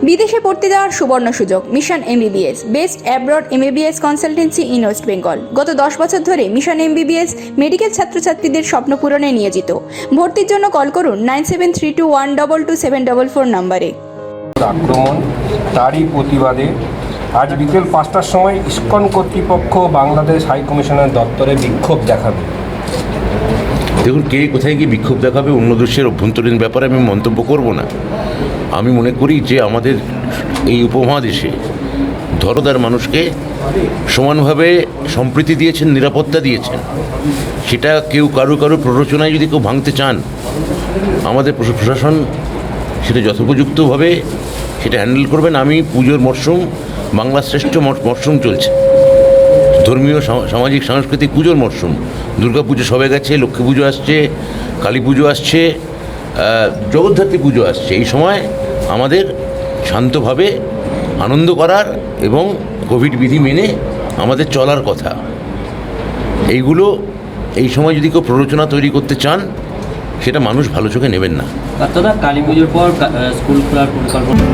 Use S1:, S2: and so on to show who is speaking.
S1: ভর্তি যাওয়ার সুবর্ণ সুযোগ mission MBBS best abroad MBBS consultancy in West Bengal গত দশ বছর ধরে মিশন এমবিবিএস মেডিকেল ছাত্রছাত্রীদের স্বপ্ন পূরণে নিয়োজিত। ভর্তির জন্য কল করুন nine seven three two one double two seven double four নাম্বারে।
S2: আক্রমণ তারই প্রতিবাদে আজ বিকেল পাঁচটার সময় ইস্কন কর্তৃপক্ষ বাংলাদেশ হাই কমিশনের দপ্তরে বিক্ষোভ দেখাবে।
S3: দেখুন কে কোথায় গিয়ে বিক্ষোভ দেখাবে অন্য দেশের অভ্যন্তরীণ ব্যাপারে আমি মন্তব্য করব না। আমি মনে করি যে আমাদের এই উপমহাদেশে ধরদার মানুষকে সমানভাবে সম্প্রীতি দিয়েছেন, নিরাপত্তা দিয়েছেন। সেটা কেউ কারও কারও প্ররোচনায় যদি কেউ ভাঙতে চান, আমাদের প্রশাসন সেটা যথোপযুক্তভাবে সেটা হ্যান্ডেল করবেন। আমি পুজোর মরশুম বাংলা শ্রেষ্ঠ মরশুম চলছে। ধর্মীয় সামাজিক, সাংস্কৃতিক পুজোর মরশুম। দুর্গা পুজো সবে গেছে, লক্ষ্মী পুজো আসছে, কালী পুজো আসছে জগদ্ধাত্রী পুজো আসছে। এই সময় আমাদের শান্তভাবে আনন্দ করার এবং কোভিড বিধি মেনে আমাদের চলার কথা। এইগুলো, এই সময় যদি কেউ প্ররোচনা তৈরি করতে চান, সেটা মানুষ ভালো চোখে নেবেন না।
S4: কালী পুজোর পর স্কুল খোলার পরিকল্পনা।